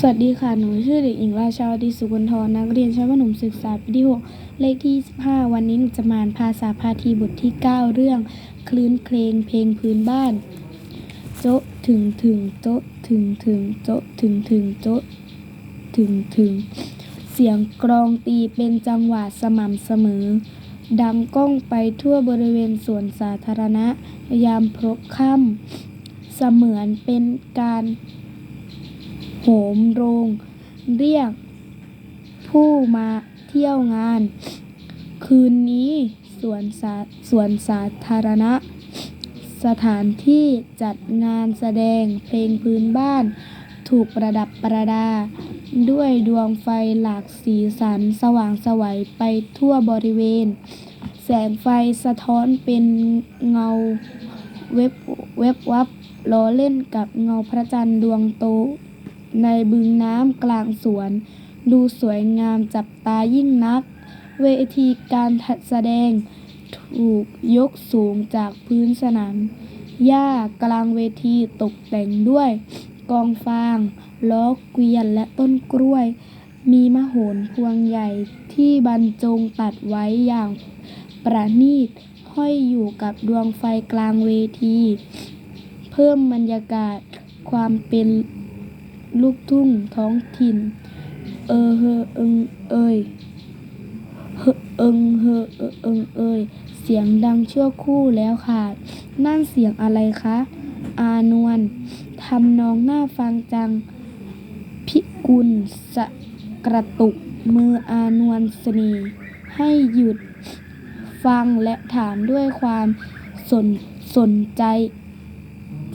สวัสดีค่ะ หนูชื่อเด็กหญิงราชาวดีสุวรรณทรนักเรียนชั้นประถมศึกษาปีที่ 6 เลขที่25วันนี้หนูจะมาอ่านภาษาพาทีบทที่ 9 เรื่อง คลื่นเพลงเพลงพื้นบ้าน โจ๊ะถึงถึงโจ๊ะถึงถึงโจ๊ะถึงถึงโจ๊ะถึงถึง เสียงกรองตีเป็นจังหวะสม่ำเสมอ ดังก้องไปทั่วบริเวณสวนสาธารณะ ยามพบค่ำเสมือนเป็นการ มโรง เรียก ผู้มาเที่ยวงาน คืนนี้สวนสาสวนสาธารณะ สถานที่จัดงานแสดงเพลงพื้นบ้าน ถูกประดับประดา ด้วยดวงไฟหลากสีสันสว่างสวัยไปทั่วบริเวณ แสงไฟสะท้อนเป็นเงาเว็บเว็บวับล้อเล่นกับเงาพระจันทร์ดวงโต ในบึงน้ำกลางสวน ดูสวยงามจับตายิ่งนัก เวทีการแสดงถูกยกสูงจากพื้นสนามหญ้ากลางเวทีตกแต่งด้วย กองฟาง ล้อเกวียนและต้นกล้วย มีมโหนพวงใหญ่ที่บรรจงตัดไว้อย่างประณีต ห้อยอยู่กับดวงไฟกลางเวที เพิ่มบรรยากาศความเป็น ลูกทุ่งท้องถิ่น เออเฮอเอิงเอยเฮอเอิงเฮอเอิงเอยเสียงดังชั่วคู่แล้วขาดนั่นเสียงอะไรคะ อานวลทำนองหน่าฟังจัง พิกุลสะกระตุกมืออานวลสน่ห์ให้หยุดฟังและถามด้วยความสนสนใจ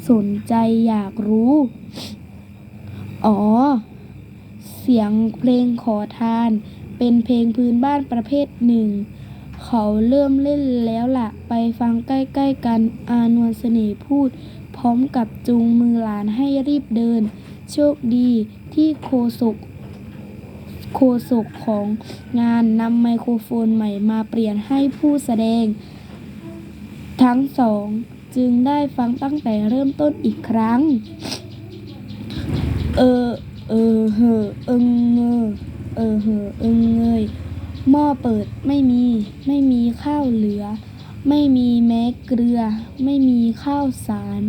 สนใจอยากรู้ อ๋อ เสียงเพลงขอทาน เป็นเพลงพื้นบ้านประเภทหนึ่ง เขาเริ่มเล่นแล้วล่ะ ไปฟังใกล้ๆกัน อานวลเสน่ห์พูด พร้อมกับจูงมือหลานให้รีบเดิน โชคดีที่โฆษกโฆษกของงานนำไมโครโฟนใหม่มาเปลี่ยนให้ผู้แสดง ทั้งสองจึงได้ฟังตั้งแต่เริ่มต้นอีกครั้ง เออ เออเหอเอิงเงอเออเหอเอิงเงยหม้อเปิดไม่มีไม่มีข้าวเหลือ ไม่มีแม้เกลือ ไม่มีข้าวสาร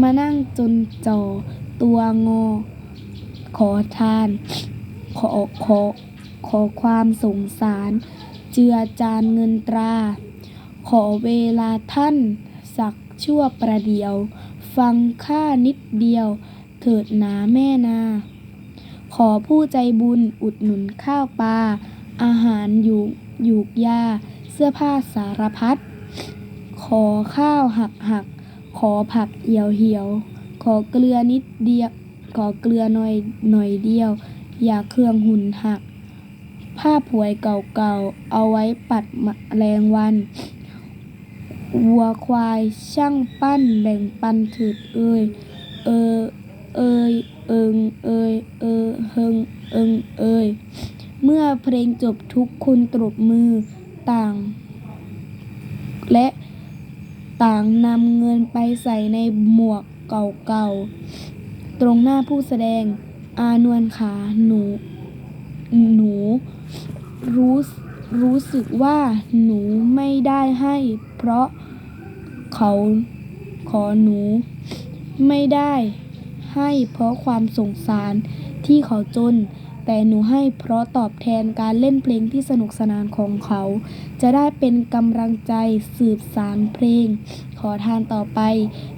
มานั่งจนจ่อตัวงอ ขอทาน ขอขอขอความสงสาร เจือจานเงินตรา ขอเวลาท่าน สักชั่วประเดียว ฟังข้านิดเดียว ถิดหนาแม่นา ขอผู้ใจบุญอุดหนุนข้าวปลาอาหารอยู่หยูกยา เสื้อผ้าสารพัด ขอข้าวหักหัก ขอผักเหี่ยวเหี่ยว ขอเกลือนิดเดียว ขอเกลือหน่อยหน่อยเดียว อย่าเครื่องหุ่นหัก ผ้าผวยเก่าๆ เอาไว้ปัดแมลงวัน วัวควายช่างปั้นแบ่งปันถิดเอ่ยเออ เอยเอิงเอยเออเฮิงเอิงเอยเมื่อเพลงจบทุกคนตบมือต่าง และต่างนำเงินไปใส่ในหมวกเก่าๆ ตรงหน้าผู้แสดง อานวลขาหนู หนูรู้รู้สึกว่าหนูไม่ได้ให้ เพราะเขาขอหนูไม่ได้ ให้เพราะความสงสารที่เขาจน แต่หนูให้เพราะตอบแทนการเล่นเพลงที่สนุกสนานของเขา จะได้เป็นกำลังใจสืบสานเพลง ขอทานต่อไป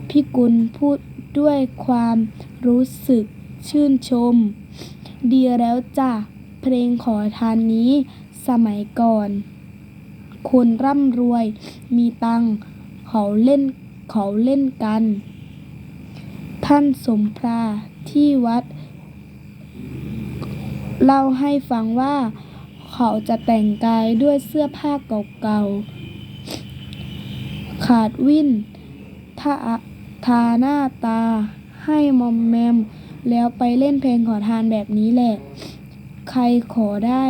พี่กุลพูดด้วยความรู้สึกชื่นชม ดีแล้วจ้ะ เพลงขอทานนี้สมัยก่อน คนร่ำรวยมีตัง เขาเล่นเขาเล่นกัน ท่านสมพราที่วัด เล่าให้ฟังว่าเขาจะแต่งกายด้วยเสื้อผ้าเก่าๆ ขาดวิ่นทาทาหน้าตาให้มอมแมม แล้วไปเล่นเพลงขอทานแบบนี้แหละ ใครขอได้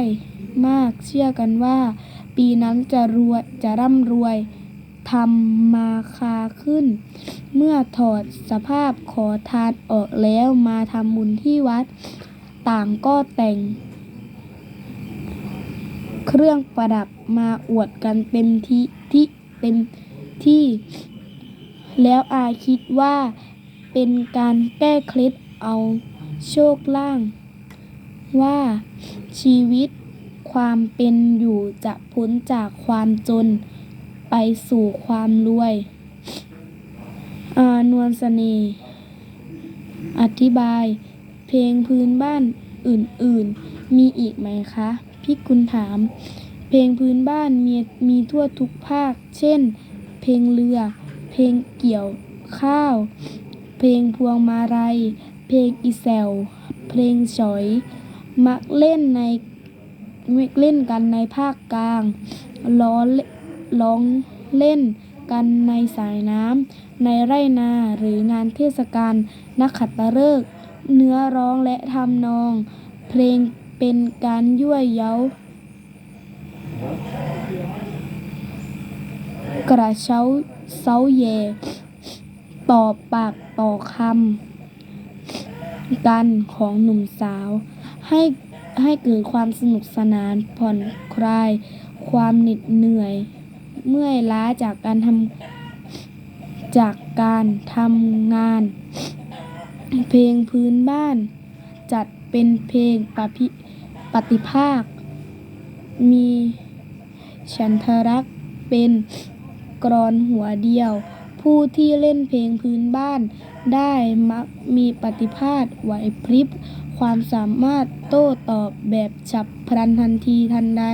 มากเชื่อกันว่า ปีนั้นจะรวยจะร่ำรวยทำมาคาขึ้น เมื่อถอดสภาพขอทานออกแล้วมาทำบุญที่วัด ต่างก็แต่ง เครื่องประดับมาอวดกันเต็มที่ที่เต็มที่ แล้วอาคิดว่าเป็นการแก้เคล็ดเอาโชคล่าง ว่าชีวิตความเป็นอยู่จะพ้นจากความจนไปสู่ความรวย อานวลเสน่ห์ อธิบาย เพลงพื้นบ้านอื่นๆ มีอีกไหมคะพี่กุลถาม เพลงพื้นบ้านมีมีทั่วทุกภาค เช่น เพลงเรือ เพลงเกี่ยวข้าว เพลงพวงมาลัยเพลงอีแซวเพลงฉอย มักเล่นในเล่นกันในภาคกลาง ล้อเล่นร้องเล่น กันในสายน้ำในไร่นาหรืองานเทศกาลนักขัตฤกษ์เนื้อร้องและทำนอง เพลงเป็นการยั่วเย้ากระเช้าเซาแย่ต่อปากต่อคำกันของหนุ่มสาว ให้ให้เกิดความสนุกสนานผ่อนคลาย ความเหน็ดเหนื่อย เมื่อยล้าจากการทำจากการทำงาน เพลงพื้นบ้าน จัดเป็นเพลงประพิปฏิภาค มีฉันทรักษ์เป็นกรอนหัวเดียว ผู้ที่เล่นเพลงพื้นบ้านได้มักมีปฏิภาคไหวพริบ ความสามารถโต้ตอบแบบฉับพลันทันทีทันใด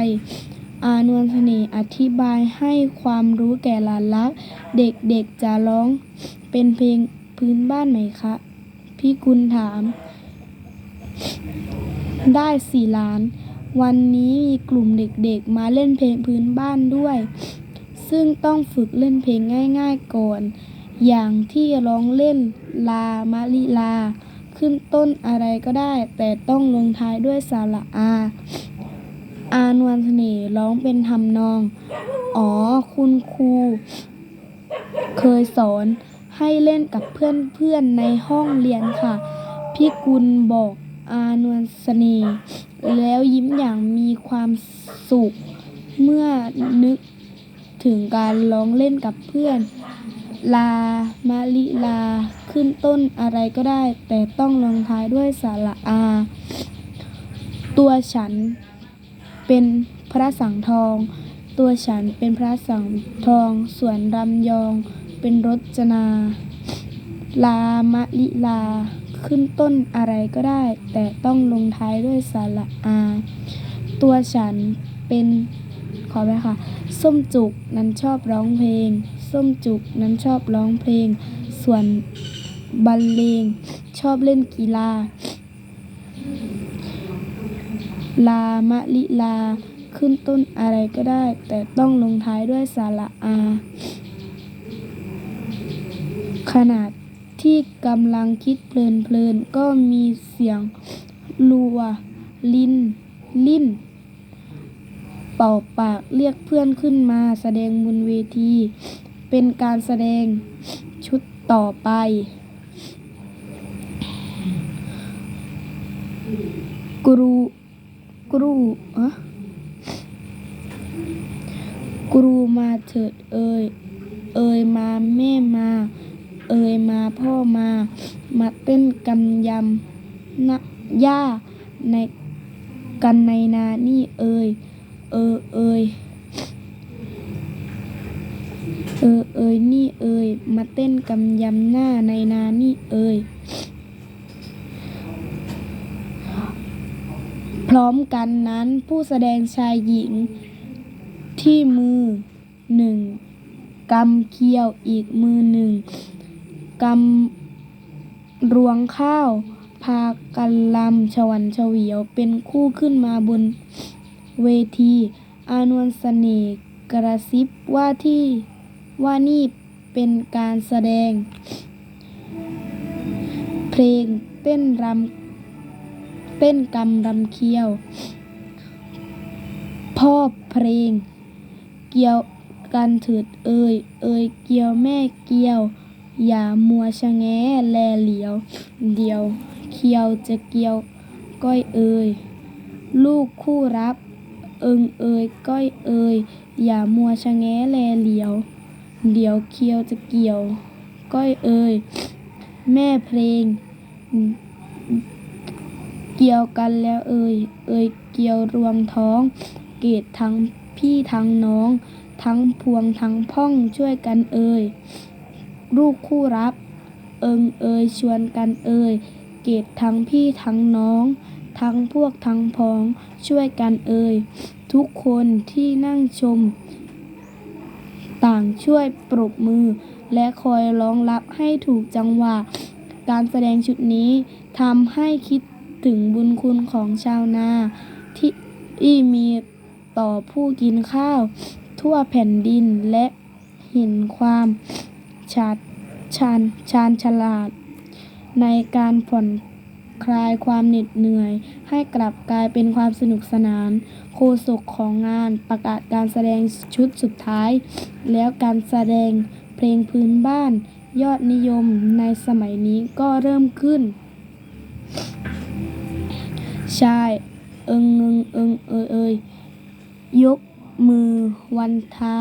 อานวลเสน่ห์อธิบายให้ความรู้แก่หลานรัก เด็กๆจะร้องเป็นเพลงพื้นบ้านไหมคะ พี่กุลถาม ได้สี่ล้าน วันนี้มีกลุ่มเด็กๆ มาเล่นเพลงพื้นบ้านด้วย ซึ่งต้องฝึกเล่นเพลงง่ายๆก่อน อย่างที่ร้องเล่นลามะลิลา ขึ้นต้นอะไรก็ได้ แต่ต้องลงท้ายด้วยสระอา อานวลเสน่ห์ร้องเป็นทำนอง อ๋อ คุณครู เคยสอนให้เล่นกับเพื่อนๆในห้องเรียนค่ะ พี่กุลบอกอานวลเสน่ห์แล้วยิ้มอย่างมีความสุข เมื่อนึกถึงการร้องเล่นกับเพื่อน ลามะลิลา ขึ้นต้นอะไรก็ได้ แต่ต้องลงท้ายด้วยสระอา ตัวฉัน เป็นพระสังทอง ตัวฉันเป็นพระสังทอง ส่วนรำยอง เป็นรจนา ลามะลิลา ขึ้นต้นอะไรก็ได้ แต่ต้องลงท้ายด้วยสระอา ตัวฉันเป็นขอไปค่ะ ส้มจุกนั้นชอบร้องเพลง ส้มจุกนั้นชอบร้องเพลง ส่วนบรรเลงชอบเล่นกีฬา ลามะลิลา ขึ้นต้นอะไรก็ได้ แต่ต้องลงท้ายด้วยสระอา ขนาดที่กำลังคิดเพลินๆ ก็มีเสียงรัว ลินลิ่นเป่าปากเรียกเพื่อนขึ้นมาแสดงบนเวที เป็นการแสดงชุดต่อไป กรู รูอะกรูมาเถิดเอ่ยเอ่ยมาแม่มา เอ่ยมาพ่อมา มาเต้นกำยำนะย่าในกันในนานี่เอ่ยเออเอ่ยเออเอ่ยนี่เอ่ยมาเต้นกำยำหน้าในนานี่เอ่ย ร้อมกันนั้นผู้แสดงชายหญิง ที่มือหนึ่งกำเคียวอีกมือหนึ่งกำรวงข้าว พากันลำฉวันเฉวียวเป็นคู่ขึ้นมาบนเวที อานวลเสน่ห์กระซิบว่าที่ว่านี่เป็นการแสดง เพลงเต้นรำ เต้นกำรำเคียว พ่อเพลง เกี่ยวกันถิดเอ่ยเอ่ยเกี่ยวแม่เกี่ยว อย่ามัวชะแงแลเหลียว เดียวเคียวจะเกี่ยวก้อยเอ่ยลูกคู่รับ เอิงเอ่ยก้อยเอ่ยอย่ามัวชะแงแลเหลียว เดี๋ยวเคียวจะเกี่ยว ก้อยเอ่ยแม่เพลง เกี่ยวกันแล้วเอ่ย เอ่ยเกี่ยวรวมท้อง เกตทั้งพี่ทั้งน้อง ทั้งพวงทั้งพ่องช่วยกันเอ่ย ลูกคู่รับ เอิงเอ่ยชวนกันเอ่ย เกตทั้งพี่ทั้งน้อง ทั้งพวกทั้งพ้องช่วยกันเอ่ย ทุกคนที่นั่งชม ต่างช่วยปรบมือ และคอยร้องรับให้ถูกจังหวะ การแสดงชุดนี้ทำให้คิด ถึงบุญคุณของชาวนาที่ที่มีต่อผู้กินข้าว ทั่วแผ่นดินและเห็นความชาชาญชาญฉลาด ในการผ่อนคลายความเหน็ดเหนื่อย ให้กลับกลายเป็นความสนุกสนานโฆษกของงานประกาศการแสดงชุดสุดท้าย แล้วการแสดงเพลงพื้นบ้านยอดนิยมในสมัยนี้ก็เริ่มขึ้น ชายเอิงเอิงเอิงเอยเอยยกมือวันทา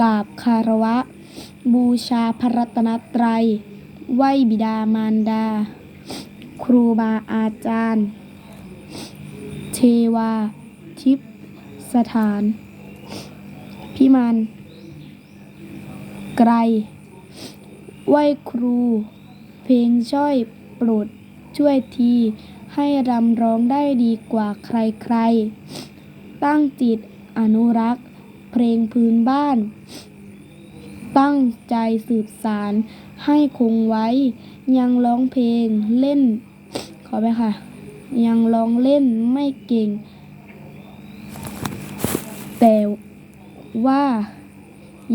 กราบคารวะ บูชาพระรัตนตรัย ไหวบิดามารดา ครูบาอาจารย์ เทวา ทิพสถาน พิมานไกรไหวครู เพลงช่อยโปรด ช่วยที ให้รำร้องได้ดีกว่าใครๆ ตั้งจิตอนุรักษ์ เพลงพื้นบ้าน ตั้งใจสืบสารให้คงไว้ ยังร้องเพลงเล่น ขอไปค่ะ ยังร้องเล่นไม่เก่ง แต่ว่า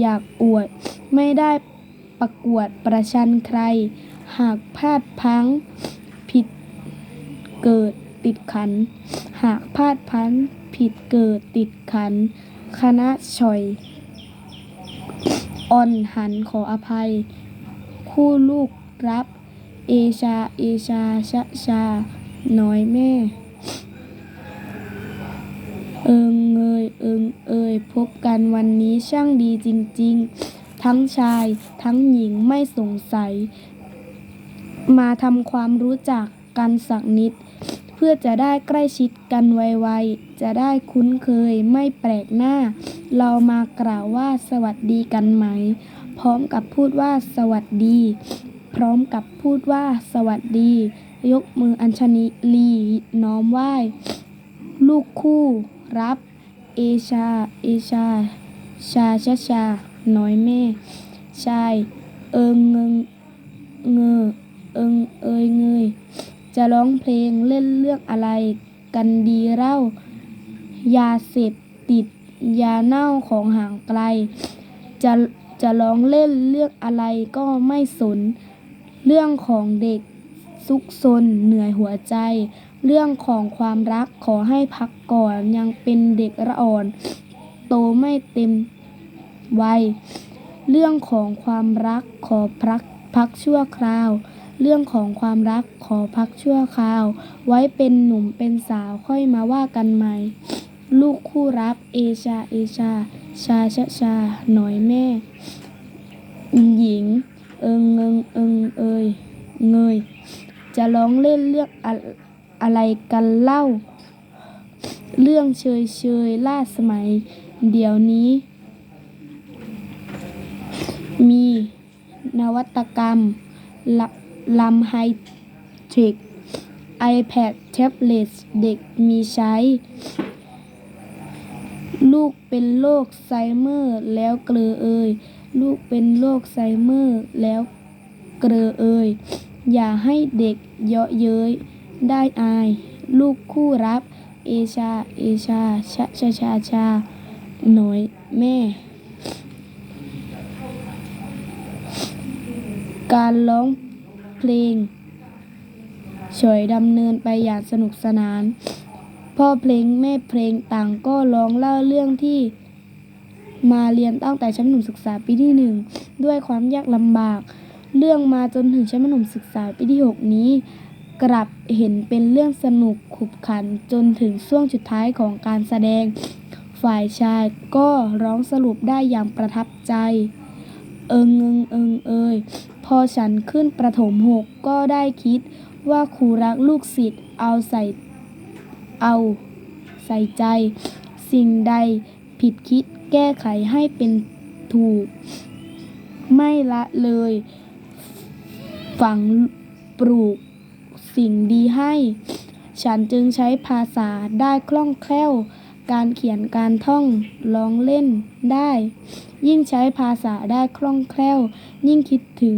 อยากอวดไม่ได้ประกวดประชันใคร หากพลาดพลั้ง เกิดติดขัน หากพลาดพลั้งผิดเกิดติดขัน คณะชอยอ่อนหันขออภัย คู่ลูกรับ เอชา เอชา ชะชา น้อยแม่ เอิงเอยเอิงเอยพบกันวันนี้ช่างดีจริง ๆ ทั้งชายทั้งหญิงไม่สงสัย มาทำความรู้จักกันสักนิด พื่อจะได้ใกล้ชิดกันไวๆ จะได้คุ้นเคยไม่แปลกหน้า เรามากล่าวว่าสวัสดีกันไหม พร้อมกับพูดว่าสวัสดี พร้อมกับพูดว่าสวัสดี ยกมืออัญชลีน้อมไหว้ ลูกคู่รับ เอชา เอชา ชาชะชา น้อยแม่ ชาย เอิงเงิงเงอเอิงเอยเงย จะร้องเพลงเล่นเรื่องอะไรกันดีเล่า ยาเสพติดยาเน่าของห่างไกล จะจะร้องเล่นเรื่องอะไรก็ไม่สน เรื่องของเด็กซุกซนเหนื่อยหัวใจ เรื่องของความรักขอให้พักก่อนยังเป็นเด็กระอ่อน โตไม่เต็มวัย เรื่องของความรักขอพักพักชั่วคราว เรื่องของความรักขอพักชั่วคราว ไว้เป็นหนุ่มเป็นสาวค่อยมาว่ากันใหม่ ลูกคู่รับเอชาเอชา ชาชะชา หน่อยแม่หญิง เอิงเงิงเอิงเอยเงย จะร้องเล่นเรื่องอะอะไรกันเล่า เรื่องเชยเชยล่าสมัย เดี๋ยวนี้ มีนวัตกรรมล ลำไฮเทค iPad แท็บเล็ตเด็กมีใช้ ลูกเป็นโรคไซเมอร์แล้วเกลอเอยลูกเป็นโรคไซเมอร์แล้วเกลอเอยอย่าให้เด็กเยาะเย้ยได้อาย ลูกคู่รับ เอชา เอชา ชะชะชาชา หน่อยแม่ การร้อง เพลงฉยดำเนินไปอย่างสนุกสนาน พ่อเพลงแม่เพลงต่างก็ร้องเล่าเรื่องที่มาเรียนตั้งแต่ชั้นประถมศึกษาปีที่หนึ่งด้วยความยากลำบาก เรื่องมาจนถึงชั้นประถมศึกษาปีที่หกนี้ กลับเห็นเป็นเรื่องสนุกขบขันจนถึงช่วงสุดท้ายของการแสดง ฝ่ายชายก็ร้องสรุปได้อย่างประทับใจ เอิงเอิงเอิงเอย พอฉันขึ้นประถมหกก็ได้คิดว่าครูรักลูกศิษย์เอาใส่เอาใส่ใจ สิ่งใดผิดคิดแก้ไขให้เป็นถูก ไม่ละเลย ฝังปลูกสิ่งดีให้ ฉันจึงใช้ภาษาได้คล่องแคล่ว การเขียนการท่องร้องเล่นได้ ยิ่งใช้ภาษาได้คล่องแคล่ว ยิ่งคิดถึง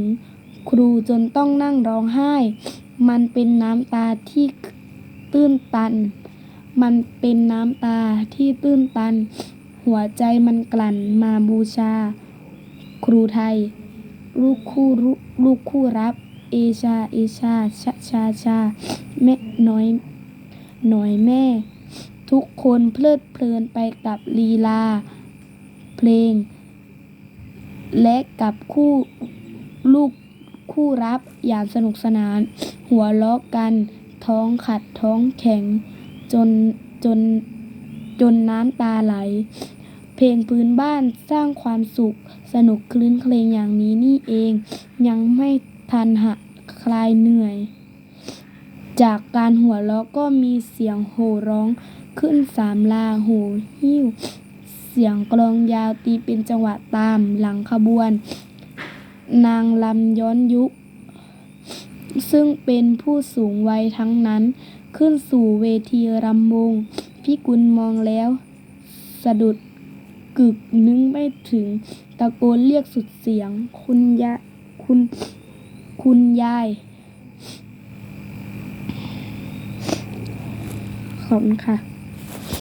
ครูจนต้องนั่งร้องไห้ มันเป็นน้ำตาที่ตื้นตัน มันเป็นน้ำตาที่ตื้นตัน หัวใจมันกลั่นมาบูชา ครูไทย ลูกคู่รุลูกคู่รับ เอชา เอชาชะชาชาแม่น้อยหน่อยแม่ ทุกคนเพลิดเพลินไปกับลีลา เพลง และกับคู่ลูกคู่รับอย่างสนุกสนาน หัวเราะกันท้องขัดท้องแข็ง จนจนจนน้ำตาไหล เพลงพื้นบ้านสร้างความสุข สนุกคลื้นเครงอย่างนี้นี่เอง ยังไม่ทันหะคลายเหนื่อย จากการหัวเราะก็มีเสียงโห่ร้องขึ้นสามลาโห่หิ้ว เสียงกลองยาวตีเป็นจังหวะตามหลังขบวน นางลำย้อนยุค ซึ่งเป็นผู้สูงวัยทั้งนั้น ขึ้นสู่เวทีรำวงพี่กุลมองแล้ว สะดุดกึกนึกไม่ถึง ตะโกนเรียกสุดเสียง คุณยะคุณ คุณยาย ขอบคุณค่ะ